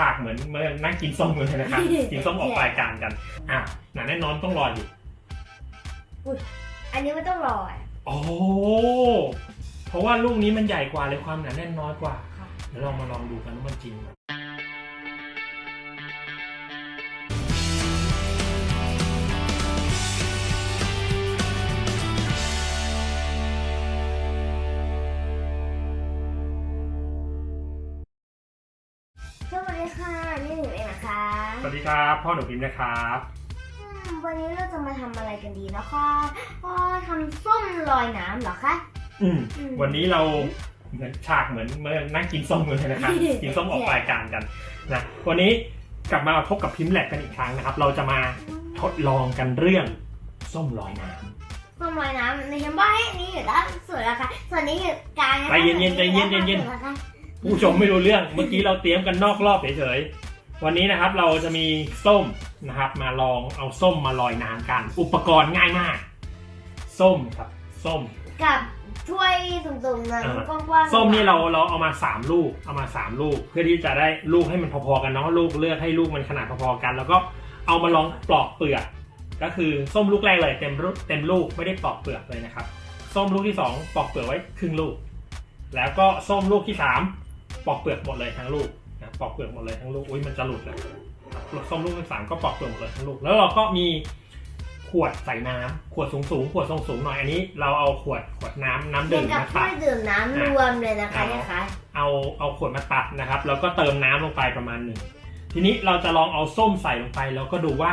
ฉากเหมือนเมื่อนั่งกินส้มกันเลยนะครับ กินส้มออกรายการกัน อะหนาแน่นอนต้องรออยู่ อันนี้ไม่ต้องรออะ โอ้เพราะว่าลูกนี้มันใหญ่กว่าเลยความหนาแน่นน้อยกว่า ค่ะ เดี๋ยวเรามาลองดูกันว่ามันจริงไหม สวัสดีครับ พ่อหนูพิมพ์นะครับอืมวันนี้เราจะมาทำอะไรกันดีนะคะอ๋อทำส้มลอยน้ำเหรอคะอืมอืมวันนี้เราเหมือนฉากเหมือนเมื่อนั่งกินส้มกันเลยนะครับกินส้มออกรายการกันนะวันนี้กลับมาพบกับพิมพ์แลกกันอีกครั้งนะครับ เราจะมาทดลองกันเรื่องส้มลอยน้ำส้มลอยน้ำในแชมเบอร์ให้นี้อยู่ด้านสุดนะคะส่วนนี้อยู่กลางะคะใจเย็นๆใจเย็นๆใจเย็นๆด้าข้างสุดะคะผู้ชมไม่รู้เรื่องเมื่อกี้เราเตรียมกันนอกรอบเฉยๆ วันนี้นะครับเราจะมีส้มนะครับ มาลองเอาส้มมาลอยน้ำกัน อุปกรณ์ง่ายมาก ส้มครับ ส้มกับถ้วยสุ่มๆนั้นอ่ากว้างๆส้มนี่เราเราเอามาสามลูกเอามาสามลูก เพื่อที่จะได้ลูกให้มันพอๆกันเนาะลูกเลือกให้ลูกมันขนาดพอๆกัน แล้วก็เอามาลองปลอกเปลือก ก็คือส้มลูกแรกเลยเต็มลูกเต็มลูกไม่ได้ปลอกเปลือกเลยนะครับ ส้มลูกที่สองปลอกเปลือกไว้ครึ่งลูก แล้วก็ส้มลูกที่สามปลอกเปลือกหมดเลยทั้งลูกนะ ปลอกเปลือกหมดเลยทั้งลูกอุ้ยมันจะหลุดเลยส้มลูกที่สามก็ปลอกเปลือกหมดเลยทั้งลูกแล้วเราก็มีขวดใส่น้ำขวดสูงๆขวดทรงสูงหน่อยอันนี้ เราเอาขวดขวดน้ำน้ำเหมืดื่อนมกับมาถ้ตัวดยดื่มน้ำรวมเลยนะคะอ่าเนี่ยค่ะเอาเอาขวดมาตัดนะครับ แล้วก็เติมน้ำลงไปประมาณหนึ่งทีนี้เราจะลองเอาส้มใส่ลงไป แล้วก็ดูว่า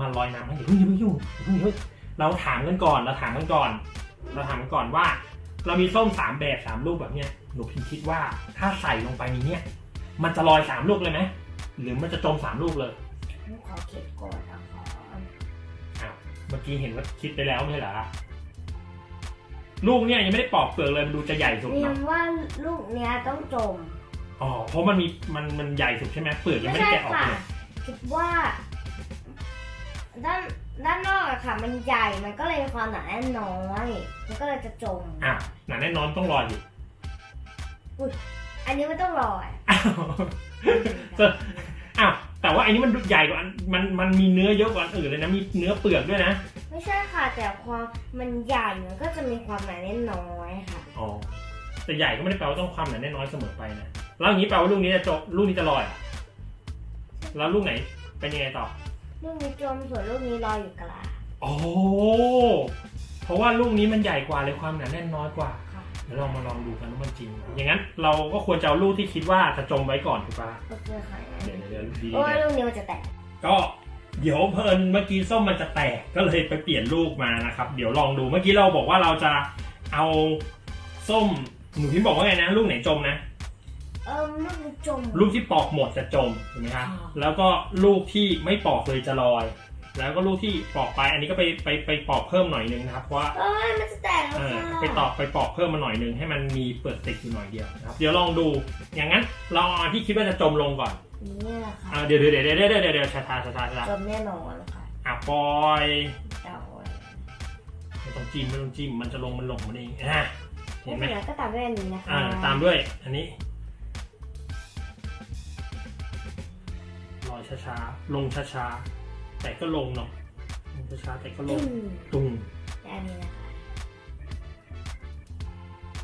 มันลอยน้ำไหมอย่าเพิ่งอย่าเพิ่งยุ่งอย่าเพิ่งอย่าเพิ่งเราถามกันก่อนเราถามกันก่อน เราถามกันก่อนว่า เรามีส้มสามแบบสามลูกแบบเนี้ยหนูพิมคิดว่าถ้าใส่ลงไปในเนี้ย มันจะลอยสามลูกเลยไหมหรือมันจะจมสามลูกเลยขอเก็บก่อนนะคะอ้าวเมื่อกี้เห็นว่าคิดไปแล้วไม่ใช่เหรอลูกเนี่ยยังไม่ได้ปอกเปลือกเลยมันดูจะใหญ่สุดเรียเนาะนว่าลูกเนี้ยต้องจมอ๋อเพราะมันมีมันมันใหญ่สุดใช่ไหมเปลือกยังไม่ไม่ได้ใช่แกะออกค่ะ เลยคิดว่า ด้านด้านนอกอะค่ะ มันใหญ่มันก็เลยมีความหนาแน่นน้อย มันก็เลยจะจม อะหนาแน่นอนต้องรออยู่ อันนี้ไม่ต้องรออะ อ้าวเจออ้าวแต่ว่าอันนี้มันใหญ่กว่าอันมันมันมีเนื้อเยอะกว่าอันอื่นเลยนะมีเนื้อเปลือกด้วยนะไม่ใช่ค่ะ แต่ความมันใหญ่มันก็จะมีความหนาแน่นน้อยค่ะ อ๋อแต่ใหญ่ก็ไม่ได้แปลว่าต้องความหนาแน่นน้อยเสมอไปนะแล้วอย่างนี้แปลว่าลูกนี้จะจบลูกนี้จะลอยเหรอแล้วลูกไหนเป็นยังไงต่อลูกนี้จมส่วนลูกนี้ลอยอยู่กลาง โอ้เพราะว่าลูกนี้มันใหญ่กว่าเลยความหนาแน่นน้อยกว่าค่ะเดี๋ยวเรามาลองดูกันว่ามันจริงไหมอย่างนั้นเราก็ควรจะเอาลูกที่คิดว่าจะจมไว้ก่อนถูกปะโอเคค่ะเดี๋ยวเดี๋ยวดีโอ้ยนะ ลูกนี้มันจะแตก ก็เดี๋ยวเพลินเมื่อกี้ส้มมันจะแตกก็เลยไปเปลี่ยนลูกมานะครับ เดี๋ยวลองดูเมื่อกี้เราบอกว่าเราจะเอาส้มหนูพิมพ์บอกว่าไงนะลูกไหนจมนะ เออลูกนี้จม ลูกที่ปอกหมดจะจมถูกไหมครับค่ะ แล้วก็ลูกที่ไม่ปอกเลยจะลอย แล้วก็ลูกที่ปอกไป อันนี้ก็ไปไปไปปอกเพิ่มหน่อยนึงนะครับเพราะว่าเอ้ยมันจะแตกแล้วเออค่ะไปตอกไปปอกเพิ่มมาหน่อยนึงให้มันมีเปลือกติดอยู่หน่อยเดียวนะครับเดี๋ยวลองดูอย่างนั้นเราเอาอันที่คิดว่าจะจมลงก่อนนี่แหละค่ะอ่าเดี๋ยวเดี๋ยวเดี๋ยวเดี๋ยวเดี๋ยวเดี๋ยวช้าช้าช้าช้าช้าจมแน่นอนค่ะอะปล่อยเดาไว้ไม่ต้องจิ้มไม่ต้องจิ้มมันจะลงมันลงมันเองอะเห็นไหมไม่เป็นไรก็ตามด้วยอันนี้นะคะอ่าตามด้วยอันนี้ลอยช้าๆ ลงช้าๆ แต่ก็ลงเนาะลงช้าๆแต่ก็ลอืงมตุ้งแต่อันนี้นะคะ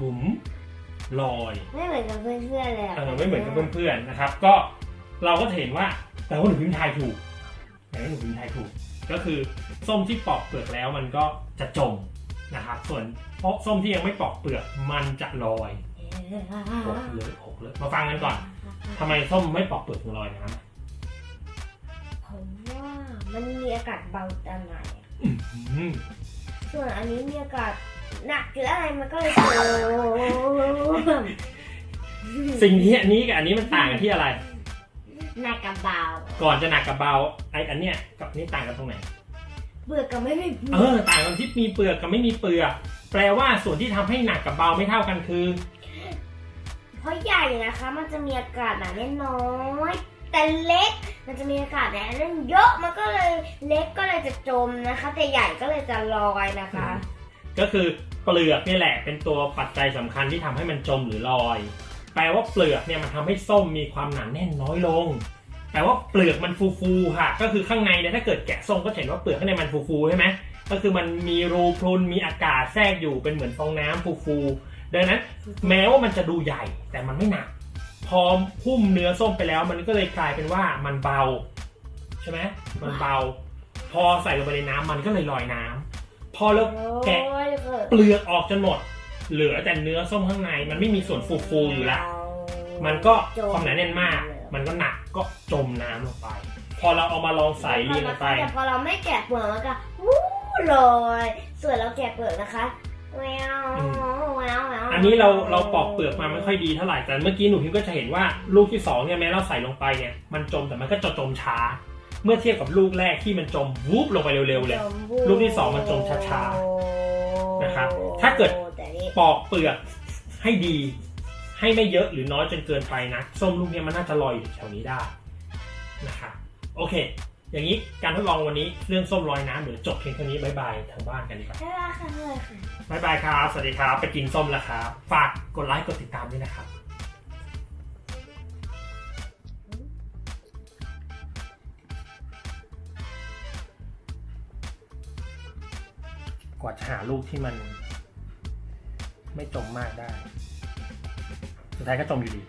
บุ๋มลอย ไม่เหมือนกับเพื่อนๆเลยะเออไม่เหมือนกับเพื่อนๆนะครับ ก็เราก็จะเห็นว่าแต่ว่าหนูพิมพ์ทายถูกแต่ว่าหนูพิมพ์ทายถูก ก็คือส้มที่ปอกเปลือกแล้วมันก็จะจมนะครับ ส่วนเพราะส้มที่ยังไม่ปอกเปลือกมันจะลอยหกเลยหกเลยมาฟังกันก่อนทำไมส้มไม่ปอกเปลือกถึงลอยนะครับผมว่า มันมีอากาศเบาแต่ไหนอะอืมส่วนอันนี้มีอากาศหนักหรืออะไรมันก็เลยโจมสิ่งที่อันนี้กับอันนี้มันต่างกันที่อะไร หนักกับเบา ก่อนจะหนักกับเบาไออันเนี้ยกับอันนี้ต่างกันตรงไหนเบื่อกับไม่มีเบื่เออต่างกันที่มีเปลือกกับไม่มีเปลือก แปลว่าส่วนที่ทำให้หนักกับเบาไม่เท่ากันคือ เพราะใหญ่นะคะ มันจะมีอากาศหนาแน่นน้อย แต่เล็กมันจะมีอากาศหนาแน่นเยอะมันก็เลยเล็กก็เลยจะจมนะคะ แต่ใหญ่ก็เลยจะลอยนะคะ ก็คือเปลือกนี่แหละเป็นตัวปัจจัยสำคัญที่ทำให้มันจมหรือลอย แปลว่าเปลือกเนี่ยมันทำให้ส้มมีความหนาแน่นน้อยลง แปลว่าเปลือกมันฟูๆค่ะ ก็คือข้างในเนี่ยถ้าเกิดแกะส้มก็เห็นว่าเปลือกข้างในมันฟูๆใช่ไหมก็คือมันมีรูพรุนมีอากาศแทรกอยู่เป็นเหมือนฟองน้ำฟูๆดังนั้น แม้ว่ามันจะดูใหญ่แต่มันไม่หนัก พอหุ้มเนื้อส้มไปแล้ว มันก็เลยกลายเป็นว่ามันเบา ใช่ไหมมันเบา พอใส่ลงไปในน้ำมันก็เลยลอยน้ำพอแล้วแกะเปลือกออกจนหมด เหลือแต่เนื้อส้มข้างใน มันไม่มีส่วนฟูๆอยู่ล้วมันก็ความหนาแน่นมาก มันก็หนักก็จมน้ำลงไป พอเราเอามาลองใส่เรียงลงไปแต่พอเราไม่แกะเปลือกมันก็วู้ลอยส่วนเราแกะเปลือกนะคะ อันนี้เราเราปอกเปลือกมาไม่ค่อยดีเท่าไหร่แต่เมื่อกี้หนูพิมก็จะเห็นว่าลูกที่สองเนี่ยแม้เราใส่ลงไปเนี่ยมันจมแต่มันก็จะจมช้า เมื่อเทียบกับลูกแรกที่มันจมวูบลงไปเร็วๆเลย ลูกที่สองมันจมช้าๆนะครับถ้าเกิดปอกเปลือกให้ดี ให้ไม่เยอะหรือน้อยจนเกินไปนะส้มลูกเนี้ยมันน่าจะลอยอยู่แถวนี้ได้นะคะโอเค อย่างนี้การทดลองวันนี้เรื่องส้มลอยน้ำเดี๋ยวจบเพียงเท่านี้บายบายทางบ้านกันดีกว่าได้ราคาเท่าไหร่คะบายบายครับ สวัสดีครับ ไปกินส้มแล้วครับ ฝากกดไลค์กดติดตามด้วยนะครับกว่าจะหาลูกที่มัน ไม่จมมากได้ สุดท้ายก็จมอยู่ดี